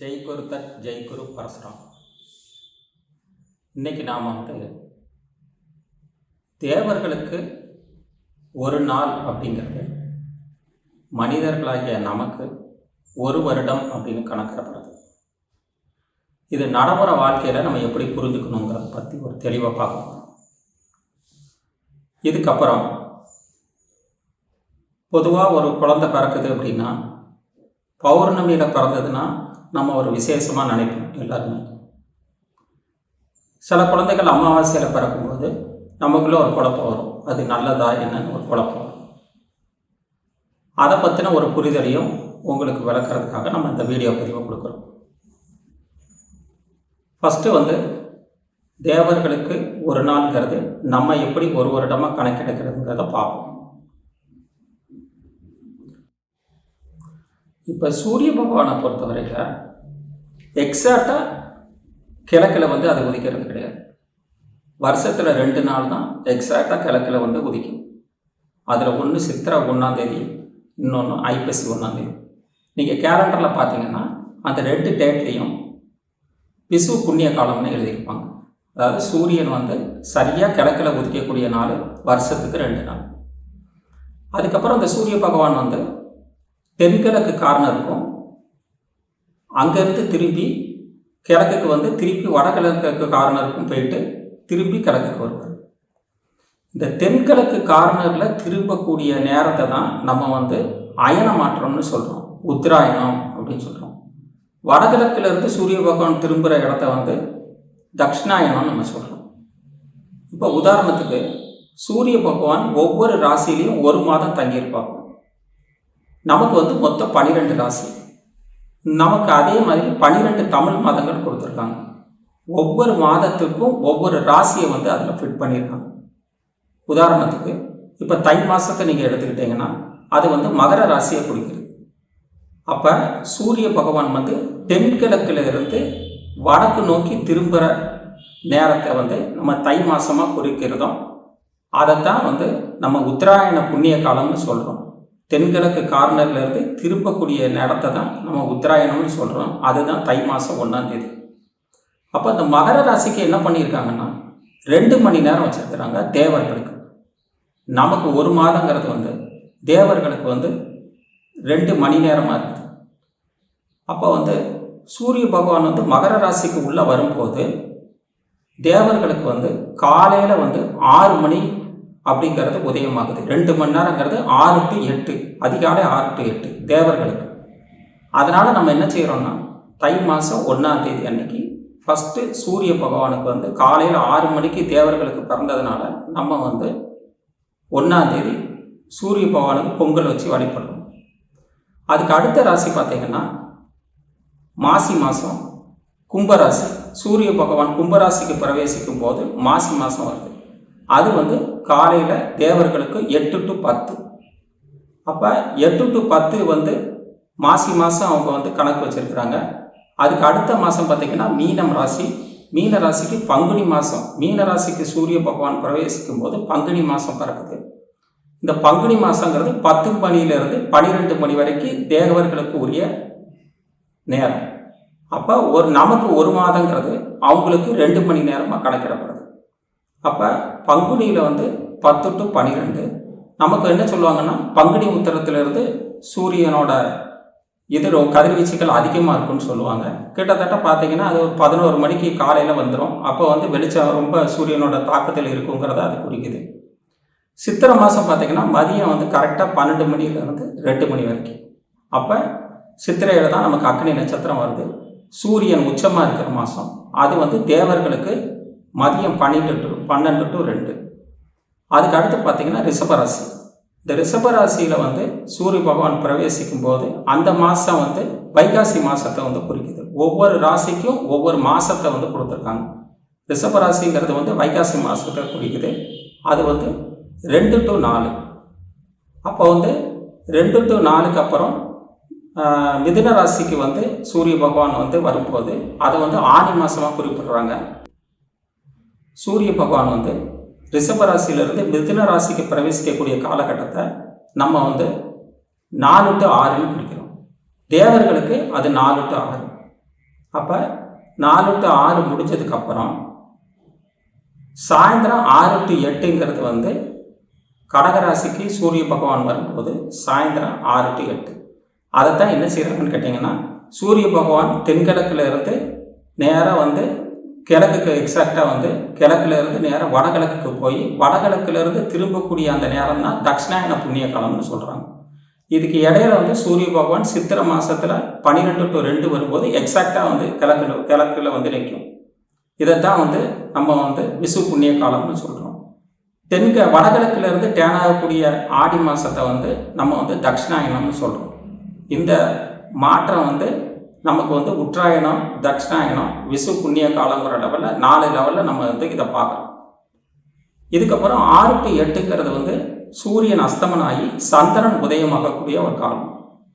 ஜெய்குரு தத் ஜெய்குரு பரசுராம். இன்னைக்கு நாம் வந்து தேவர்களுக்கு ஒரு நாள் அப்படிங்கிறது மனிதர்களாகிய நமக்கு ஒரு வருடம் அப்படின்னு கணக்கிடப்படுது. இது நடைமுறை வாழ்க்கையில் நம்ம எப்படி புரிஞ்சுக்கணுங்கிறத பற்றி ஒரு தெளிவாக பார்க்கணும். இதுக்கப்புறம் பொதுவாக ஒரு குழந்தை பிறக்குது அப்படின்னா பௌர்ணமியில் பிறந்ததுன்னா நம்ம ஒரு விசேஷமாக நினைப்போம் எல்லாருமே. சில குழந்தைகள் அமாவாசையில் பிறக்கும்போது நமக்குள்ளே ஒரு குழப்பம் வரும். அது நல்லதா என்னன்னு ஒரு குழப்பம் அதை பற்றின ஒரு புரிதலையும் உங்களுக்கு விளக்குறதுக்காக நம்ம இந்த வீடியோ பதிவை கொடுக்குறோம். ஃபஸ்ட்டு வந்து தேவர்களுக்கு ஒரு நாள்ங்கிறது நம்ம எப்படி ஒரு வருடமாக கணக்கெடுக்கிறதுங்கிறத பார்ப்போம். இப்போ சூரிய பகவானை பொறுத்தவரையில் எக்ஸாக்டாக கிழக்கில் வந்து அது உதிக்கிறது கிடையாது. வருஷத்தில் ரெண்டு நாள் தான் எக்ஸாக்டாக கிழக்கில் வந்து உதிக்கும். அதில் ஒன்று சித்திரை ஒன்றாந்தேதி இன்னொன்று ஐப்பசி ஒன்றாந்தேதி நீங்கள் கேலண்டரில் பார்த்தீங்கன்னா அந்த ரெண்டு டேட்லேயும் விசு புண்ணிய காலம்னு எழுதியிருப்பாங்க. அதாவது சூரியன் வந்து சரியாக கிழக்கில் உதிக்கக்கூடிய நாள் வருஷத்துக்கு ரெண்டு நாள். அதுக்கப்புறம் அந்த சூரிய பகவான் வந்து தென்கிழக்கு கார்னருக்கும் அங்கேருந்து திரும்பி கிழக்குக்கு வந்து திருப்பி வடகிழக்கு கார்னருக்கும் போயிட்டு திரும்பி கிழக்குக்கு வருவார். இந்த தென்கிழக்கு கார்னரில் திரும்பக்கூடிய நேரத்தை தான் நம்ம வந்து அயன மாற்றம்னு சொல்கிறோம் உத்தராயணம் அப்படின்னு சொல்கிறோம் வடகிழக்கிலிருந்து சூரிய பகவான் திரும்புகிற இடத்த வந்து தக்ஷணாயனம்னு நம்ம சொல்கிறோம் இப்போ உதாரணத்துக்கு சூரிய பகவான் ஒவ்வொரு ராசிலையும் ஒரு மாதம் தங்கியிருப்பாங்க நமக்கு வந்து மொத்தம் பன்னிரெண்டு ராசி. நமக்கு அதே மாதிரி பன்னிரெண்டு தமிழ் மாதங்கள் கொடுத்துருக்காங்க. ஒவ்வொரு மாதத்துக்கும் ஒவ்வொரு ராசியை வந்து அதில் ஃபிட் பண்ணியிருக்காங்க. உதாரணத்துக்கு இப்போ தை மாதத்தை நீங்கள் எடுத்துக்கிட்டிங்கன்னா அது வந்து மகர ராசியை குறிக்கிறது அப்போ சூரிய பகவான் வந்து தென்கிழக்கில் இருந்து வடக்கு நோக்கி திரும்புகிற நேரத்தை வந்து நம்ம தை மாதமாக குறிக்கிறதும் அதைத்தான் வந்து நம்ம உத்தராயண புண்ணிய காலம்னு சொல்கிறோம் தென்கிழக்கு கார்னர்லேருந்து திரும்பக்கூடிய திருப்பக்கூடிய நேரத்தை தான் நம்ம உத்தராயணம்னு சொல்கிறோம் அதுதான் தை மாதம் ஒன்றாந்தேதி அப்போ இந்த மகர ராசிக்கு என்ன பண்ணியிருக்காங்கன்னா ரெண்டு மணி நேரம் வச்சுருக்குறாங்க தேவர்களுக்கு. நமக்கு ஒரு மாதங்கிறது வந்து தேவர்களுக்கு வந்து ரெண்டு மணி நேரமாக இருக்குது. அப்போ வந்து சூரிய பகவான் வந்து மகர ராசிக்கு உள்ளே வரும்போது தேவர்களுக்கு வந்து காலையில் வந்து ஆறு மணி அப்படிங்கிறது உதயமாகுது. ரெண்டு மணி நேரங்கிறது ஆறு டு எட்டு. அதிகாலை ஆறு டு எட்டு. தேவர்களுக்கு. அதனால் நம்ம என்ன செய்கிறோம்னா தை மாதம் ஒன்றாம் தேதி அன்னைக்கு ஃபஸ்ட்டு சூரிய பகவானுக்கு வந்து காலையில் ஆறு மணிக்கு தேவர்களுக்கு பிறந்ததுனால நம்ம வந்து ஒன்றாம் தேதி சூரிய பகவானுக்கு பொங்கல் வச்சு வழிபடுறோம். அதுக்கு அடுத்த ராசி பார்த்திங்கன்னா மாசி மாதம் கும்பராசி. சூரிய பகவான் கும்பராசிக்கு பிரவேசிக்கும் போது மாசி மாதம் வருது. அது வந்து காலையில் தேவர்களுக்கு எட்டு டு பத்து. அப்போ எட்டு டு பத்து வந்து மாசி மாதம் அவங்க வந்து கணக்கு வச்சுருக்குறாங்க. அதுக்கு அடுத்த மாதம் பார்த்திங்கன்னா மீனம் ராசி. மீன ராசிக்கு பங்குனி மாதம் மீன ராசிக்கு சூரிய பகவான் பிரவேசிக்கும் போது பங்குனி மாதம் பிறக்குது. இந்த பங்குனி மாதங்கிறது பத்து மணியிலிருந்து பன்னிரெண்டு மணி வரைக்கும் தேவர்களுக்கு உரிய நேரம். அப்போ ஒரு நமக்கு ஒரு மாதங்கிறது அவங்களுக்கு ரெண்டு மணி நேரமாக கணக்கிடப்படுது. அப்போ பங்குனியில் வந்து பத்து டு பன்னிரெண்டு நமக்கு என்ன சொல்லுவாங்கன்னா பங்குனி உத்தரத்திலிருந்து சூரியனோட இது கதிர்வீச்சுகள் அதிகமாக இருக்கும்னு சொல்லுவாங்க. கிட்டத்தட்ட பார்த்தீங்கன்னா அது ஒரு பதினோரு மணிக்கு காலையில் வந்துடும் அப்போ வந்து வெளிச்சம் ரொம்ப சூரியனோட தாக்கத்தில் இருக்குங்கிறத அது குறிக்குது. சித்திரை மாதம் பார்த்திங்கன்னா மதியம் வந்து கரெக்டாக பன்னெண்டு மணிலேருந்து ரெண்டு மணி வரைக்கும். அப்போ சித்திரையில் தான் நமக்கு அக்னி நட்சத்திரம் வருது. சூரியன் உச்சமாக இருக்கிற மாதம் அது வந்து தேவர்களுக்கு மதியம் பன்னெண்டு டு பன்னெண்டு டு ரெண்டு. அதுக்கு அடுத்து பார்த்திங்கன்னா ரிஷபராசி. இந்த ரிஷபராசியில் வந்து சூரிய பகவான் பிரவேசிக்கும் போது அந்த மாதம் வந்து வைகாசி மாதத்தை வந்து குறிக்குது. ஒவ்வொரு ராசிக்கும் ஒவ்வொரு மாதத்தை வந்து கொடுத்துருக்காங்க. ரிஷபராசிங்கிறது வந்து வைகாசி மாதத்தை குறிக்குது. அது வந்து ரெண்டு டு நாலு. அப்போ வந்து ரெண்டு டு நாலுக்கு அப்புறம் மிதுன ராசிக்கு வந்து சூரிய பகவான் வந்து வரும்போது அதை வந்து ஆணி மாதமாக குறிப்பிடுறாங்க. சூரிய பகவான் வந்து ரிஷபராசியிலிருந்து மிதுன ராசிக்கு பிரவேசிக்கக்கூடிய காலகட்டத்தை நம்ம வந்து நாலு டு ஆறுன்னு குறிக்கிறோம் தேவர்களுக்கு அது நாலு டு ஆறு. அப்போ நாலு டு ஆறு முடிஞ்சதுக்கப்புறம் சாயந்தரம் ஆறு டு எட்டுங்கிறது வந்து கடகராசிக்கு சூரிய பகவான் வரும்போது சாயந்தரம் ஆறு டு எட்டு. அதைத்தான் என்ன செய்கிறாங்கன்னு கேட்டிங்கன்னா சூரிய பகவான் தென்கிழக்கில் இருந்து நேராக வந்து கிழக்குக்கு எக்ஸாக்டாக வந்து கிழக்குலேருந்து நேரம் நேராக வடகிழக்குக்கு போய் வடகிழக்குலேருந்து திரும்பக்கூடிய அந்த நேரம் தான் தட்சிணாயன புண்ணிய காலம்னு சொல்கிறாங்க இதுக்கு இடையில வந்து சூரிய பகவான் சித்திரை மாதத்தில் பன்னிரெண்டு டு ரெண்டு வரும்போது எக்ஸாக்டாக வந்து கிழக்குல கிழக்கில் வந்து நிற்கும். இதைத்தான் வந்து நம்ம வந்து விசு புண்ணிய காலம்னு சொல்கிறோம் தென்க வடகிழக்குலேருந்து டேனாகக்கூடிய ஆடி மாதத்தை வந்து நம்ம வந்து தட்சிணாயனம்னு சொல்கிறோம் இந்த மாற்றம் வந்து நமக்கு வந்து உத்தராயணம் தட்சிணாயணம் விசு புண்ணிய காலங்கிற லெவலில் நாலு லெவலில் நம்ம வந்து இதை பார்க்குறோம். இதுக்கப்புறம் ஆறு டு எட்டுங்கிறது வந்து சூரியன் அஸ்தமனம் ஆகி சந்திரன் உதயமாகக்கூடிய ஒரு காலம்.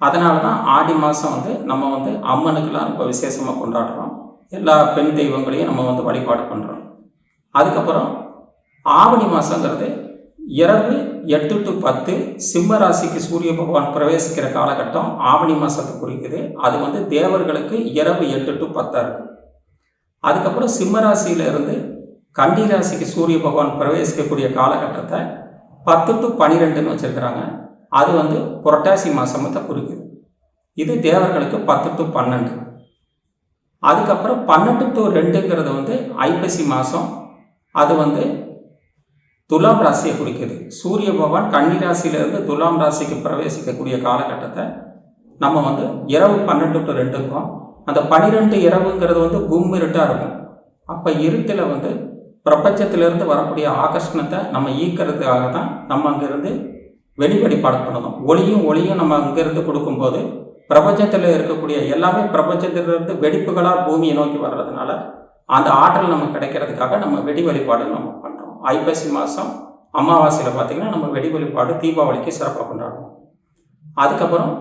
அதனால தான் ஆடி மாதம் வந்து நம்ம வந்து அம்மனுக்கெல்லாம் ரொம்ப விசேஷமாக கொண்டாடுறோம். எல்லா பெண் தெய்வங்களையும் நம்ம வந்து வழிபாடு பண்ணுறோம் அதுக்கப்புறம் ஆவணி மாதங்கிறது இரவு எட்டு டு பத்து சிம்ம ராசிக்கு சூரிய பகவான் பிரவேசிக்கிற காலகட்டம் ஆவணி மாதத்தை குறிக்குது. அது வந்து தேவர்களுக்கு இரவு எட்டு டு பத்தாக இருக்கும். அதுக்கப்புறம் சிம்ம ராசியிலிருந்து கன்னி ராசிக்கு சூரிய பகவான் பிரவேசிக்கக்கூடிய காலகட்டத்தை பத்து டு பன்னிரெண்டுன்னு வச்சுருக்கிறாங்க. அது வந்து புரட்டாசி மாதமத்தை குறிக்குது. இது தேவர்களுக்கு பத்து டு பன்னெண்டு. அதுக்கப்புறம் பன்னெண்டு டு ரெண்டுங்கிறது வந்து ஐப்பசி மாதம் அது வந்து துலாம் ராசியை குறிக்குது. சூரிய பகவான் கன்னி ராசியிலிருந்து துலாம் ராசிக்கு பிரவேசிக்கக்கூடிய காலகட்டத்தை நம்ம வந்து இரவு பன்னெண்டு டு ரெண்டுக்கும் அந்த பன்னிரெண்டு இரவுங்கிறது வந்து கும் இருட்டாக இருக்கும். அப்போ இருட்டில் வந்து பிரபஞ்சத்திலிருந்து வரக்கூடிய ஆகர்ஷணத்தை நம்ம ஈக்கிறதுக்காக தான் நம்ம அங்கேருந்து வெளி பண்ணணும் ஒளியும் ஒளியும் நம்ம அங்கேருந்து கொடுக்கும்போது பிரபஞ்சத்தில் இருக்கக்கூடிய எல்லாமே பிரபஞ்சத்திலிருந்து வெடிப்புகளாக பூமியை நோக்கி வர்றதுனால அந்த ஆற்றல் நமக்கு கிடைக்கிறதுக்காக நம்ம வெடி வழிபாடு நம்ம பண்ணுறோம். ஐப்பசி மாதம் அமாவாசையில் பார்த்திங்கன்னா நம்ம வெடி வழிபாடு தீபாவளிக்கு சிறப்பாக கொண்டாடுவோம். அதுக்கப்புறம்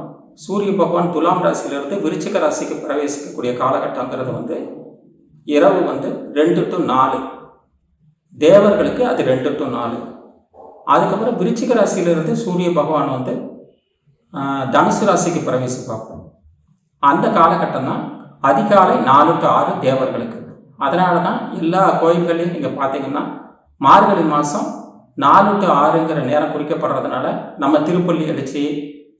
சூரிய பகவான் துலாம் ராசியிலிருந்து விருச்சிக ராசிக்கு பிரவேசிக்கக்கூடிய காலகட்டங்கிறது வந்து இரவு வந்து ரெண்டு டு நாலு. தேவர்களுக்கு அது ரெண்டு டு நாலு. அதுக்கப்புறம் விருச்சிக ராசியிலிருந்து சூரிய பகவான் வந்து தனுசு ராசிக்கு பிரவேசிப்பாங்க அந்த காலகட்டம் தான் அதிகாலை நாலு டு ஆறு தேவர்களுக்கு. அதனால தான் எல்லா கோயில்களையும் நீங்கள் பார்த்தீங்கன்னா மார்கழி மாதம் நாலு டு ஆறுங்கிற நேரம் குறிக்கப்படுறதுனால நம்ம திருப்பள்ளி அடித்து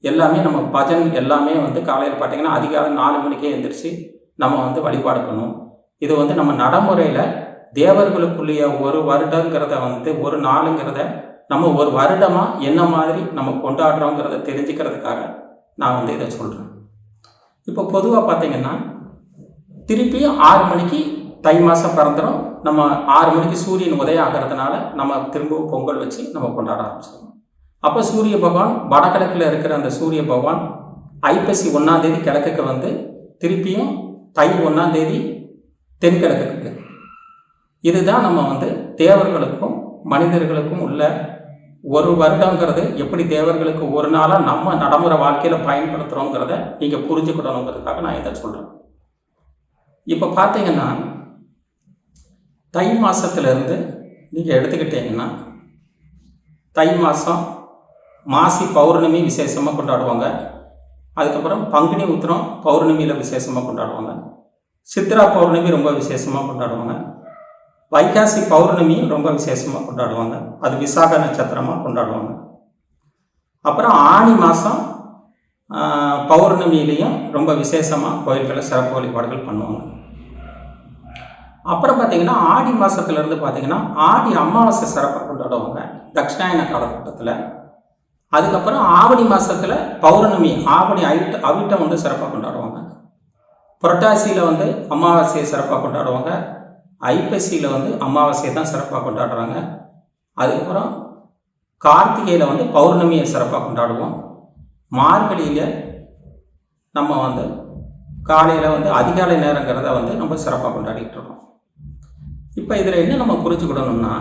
எல்லாமே நம்ம பஜன் எல்லாமே வந்து காலையில் பார்த்தீங்கன்னா அதிகாலை நாலு மணிக்கே எழுந்திரிச்சு நம்ம வந்து வழிபாடு பண்ணுவோம். இது வந்து நம்ம நடைமுறையில் தேவர்களுக்குள்ளேய ஒரு வருடங்கிறத வந்து ஒரு நாளுங்கிறத நம்ம ஒரு வருடமாக என்ன மாதிரி நம்ம கொண்டாடுறோங்கிறத தெரிஞ்சுக்கிறதுக்காக நான் வந்து இதை சொல்கிறேன் இப்போ பொதுவாக பார்த்தீங்கன்னா திருப்பியும் ஆறு மணிக்கு தை மாதம் பிறந்துடும் நம்ம ஆறு மணிக்கு சூரியன் உதயம் ஆகிறதுனால நம்ம திரும்பவும் பொங்கல் வச்சு நம்ம கொண்டாட ஆரம்பிச்சிடுவோம் அப்போ சூரிய பகவான் வடகிழக்கில் இருக்கிற அந்த சூரிய பகவான் ஐப்பசி ஒன்றாந்தேதி கிழக்குக்கு வந்து திருப்பியும் தை ஒன்றாந்தேதி தென்கிழக்குக்கு இதுதான் நம்ம வந்து தேவர்களுக்கும் மனிதர்களுக்கும் உள்ள ஒரு வருடங்கிறது எப்படி தேவர்களுக்கு ஒரு நாளாக நம்ம நடைமுறை வாழ்க்கையில் பயன்படுத்துகிறோங்கிறத நீங்கள் புரிஞ்சுக்கிடணுங்கிறதுக்காக நான் இதை சொல்கிறேன் இப்போ பார்த்தீங்கன்னா தை மாதத்துலேருந்து நீங்கள் எடுத்துக்கிட்டீங்கன்னா தை மாதம் மாசி பௌர்ணமி விசேஷமாக கொண்டாடுவாங்க. அதுக்கப்புறம் பங்குனி உத்திரம் பௌர்ணமியில் விசேஷமாக கொண்டாடுவாங்க. சித்ரா பௌர்ணமி ரொம்ப விசேஷமாக கொண்டாடுவாங்க. வைகாசி பௌர்ணமி ரொம்ப விசேஷமாக கொண்டாடுவாங்க. அது விசாக நட்சத்திரமாக கொண்டாடுவாங்க. அப்புறம் ஆனி மாதம் பௌர்ணமியிலையும் ரொம்ப விசேஷமாக கோயில்களை சிறப்பு வழிபாடுகள் பண்ணுவாங்க. அப்புறம் பார்த்தீங்கன்னா ஆடி மாதத்துலேருந்து பார்த்தீங்கன்னா ஆடி அமாவாசை சிறப்பாக கொண்டாடுவாங்க. தட்சிணாயன காலகட்டத்தில். அதுக்கப்புறம் ஆவணி மாதத்தில் பௌர்ணமி ஆவணி அவிட்ட அவிட்டம் வந்து சிறப்பாக கொண்டாடுவாங்க. புரட்டாசியில் வந்து அமாவாசையை சிறப்பாக கொண்டாடுவாங்க. ஐப்பசியில் வந்து அமாவாசையை தான் சிறப்பாக கொண்டாடுறாங்க. அதுக்கப்புறம் கார்த்திகையில் வந்து பௌர்ணமியை சிறப்பாக கொண்டாடுவோம். மார்கழியில் நம்ம வந்து காலையில் வந்து அதிகாலை நேரங்கிறத வந்து நம்ம சிறப்பாக கொண்டாடிட்டு இருக்கோம். இப்போ இதில் என்ன நம்ம புரிஞ்சுக்கிடணும்னா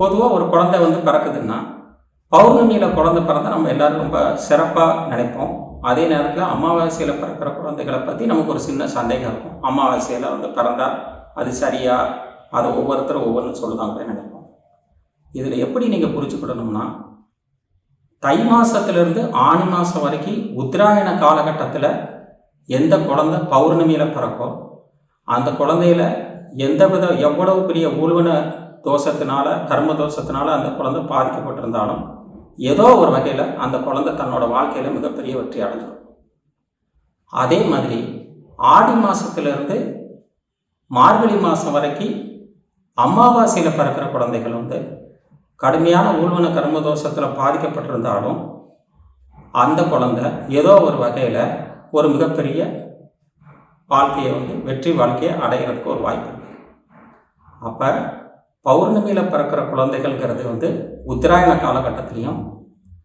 பொதுவாக ஒரு குழந்தை வந்து பிறக்குதுன்னா பௌர்ணமியில் குழந்தை பிறந்தால் நம்ம எல்லாரும் ரொம்ப சிறப்பாக நினைப்போம். அதே நேரத்தில் அமாவாசையில் பிறக்கிற குழந்தைகளை பற்றி நமக்கு ஒரு சின்ன சந்தேகம் இருக்கும். அமாவாசையில் வந்து பிறந்தா அது சரியா? அதை ஒவ்வொருத்தரும் ஒவ்வொன்றும் சொல்லுதாங்களே நினைப்போம். இதில் எப்படி நீங்கள் புரிஞ்சுக்கிடணும்னா தை மாதத்துலேருந்து ஆணி மாதம் வரைக்கும் உத்தராயண காலகட்டத்தில் எந்த குழந்தை பௌர்ணமியில் பிறக்கோ அந்த குழந்தையில எந்த வித எவ்வளவு பெரிய ஊழ்வன தோஷத்தினால கர்ம தோஷத்தினால அந்த குழந்தை பாதிக்கப்பட்டிருந்தாலும் ஏதோ ஒரு வகையில் அந்த குழந்தை தன்னோட வாழ்க்கையில் மிகப்பெரிய வெற்றி அடைஞ்சிடும். அதே மாதிரி ஆடி மாதத்துலேருந்து மார்கழி மாதம் வரைக்கும் அமாவாசையில் பிறக்கிற குழந்தைகள் வந்து கடுமையான ஊழ்வன கர்ம தோஷத்தில் பாதிக்கப்பட்டிருந்தாலும் அந்த குழந்தை ஏதோ ஒரு வகையில் ஒரு மிகப்பெரிய வாழ்க்கையை வந்து வெற்றி வாழ்க்கையை அடைகிறதுக்கு ஒரு வாய்ப்பு இருக்கு. அப்போ பௌர்ணமியில் பிறக்கிற குழந்தைகள்ங்கிறது வந்து உத்தராயண காலகட்டத்திலையும்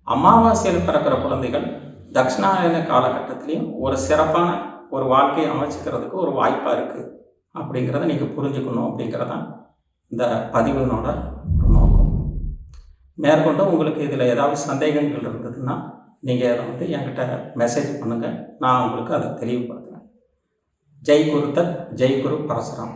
அமாவாசையில் பிறக்கிற குழந்தைகள் தட்சிணாயன காலகட்டத்திலையும் ஒரு சிறப்பான ஒரு வாழ்க்கையை அமைச்சிக்கிறதுக்கு ஒரு வாய்ப்பாக இருக்குது அப்படிங்கிறத நீங்கள் புரிஞ்சுக்கணும் அப்படிங்கிறதான் இந்த பதிவினோட நோக்கம். மேற்கொண்டு உங்களுக்கு இதில் ஏதாவது சந்தேகங்கள் இருந்ததுன்னா நீங்கள் அதை வந்து என்கிட்ட மெசேஜ் பண்ணுங்கள் நான் உங்களுக்கு அதை தெளிவுபடுத்துகிறேன் ஜெய் குருத்தர் ஜெய் குரு பரசுராம்.